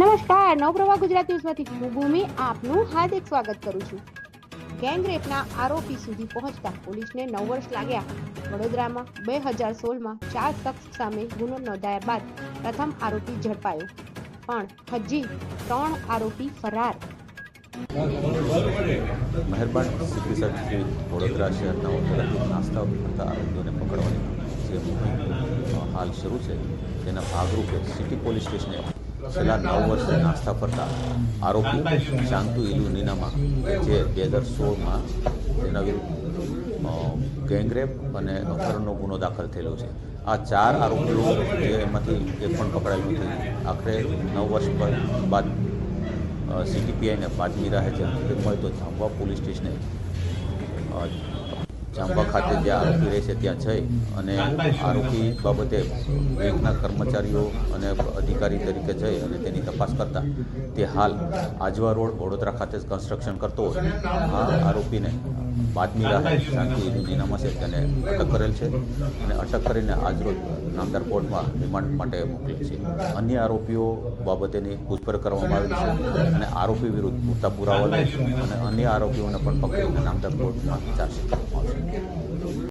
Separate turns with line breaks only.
નમસ્કાર, નવપ્રભા ગુજરાતી ન્યૂઝમાંથી હું ભૂમિ, આપનું હાર્દિક સ્વાગત કરું છું. ગેંગ રેપના આરોપી સુધી પહોંચતા પોલીસને નવ વર્ષ લાગ્યા. વડોદરામાં બે હજાર સોળમાં ચાર શખ્સ સામે ગુનો નોંધાયા બાદ પ્રથમ આરોપી ઝડપાયો. પણ હજી ત્રણ આરોપી ફરાર.
મહેરબાન સિટી સર્જરી વડોદરા શહેરના તરફથી નાસ્તા કરતા આરોપીઓને પકડવાની જે હાલ શરૂ છે, તેના ભાગરૂપે સિટી પોલીસ સ્ટેશને છેલ્લા નવ વર્ષે નાસ્તા ફરતા આરોપી શાંતુ ઇલુ નીનામા જે બે હજાર સોળમાં તેના વિરુદ્ધ ગેંગરેપ અને અપહરણનો ગુનો દાખલ થયેલો છે. આ ચાર આરોપીઓ જે એમાંથી એક પણ પકડાયું નથી. આખરે નવ વર્ષ પર બાદ સીટીપીઆઈને બાતમી રહે છે હકીકત મળે તો જાંબવા પોલીસ સ્ટેશને જાંબવા ખાતે જે આરોપી રહે છે, ત્યાં જઈ અને આરોપી બાબતે બેંકના કર્મચારીઓ અને અધિકારી તરીકે જઈ અને તેની તપાસ કરતા તે હાલ આજવા રોડ વડોદરા ખાતે કન્સ્ટ્રક્શન કરતો હોય. આ આરોપીને બાતમી રાહે શાંતિ ઇનામા છે તેને અટક કરેલ છે અને અટક કરીને આજરોજ નામદાર કોર્ટમાં રિમાન્ડ માટે મોકલેલ છે. અન્ય આરોપીઓ બાબતેની પૂછપરછ કરવામાં આવી છે અને આરોપી વિરુદ્ધ પૂરતા પુરાવા અને અન્ય આરોપીઓને પણ પકડીને નામદાર કોર્ટમાં ચાર્જશીટ કરવામાં આવશે.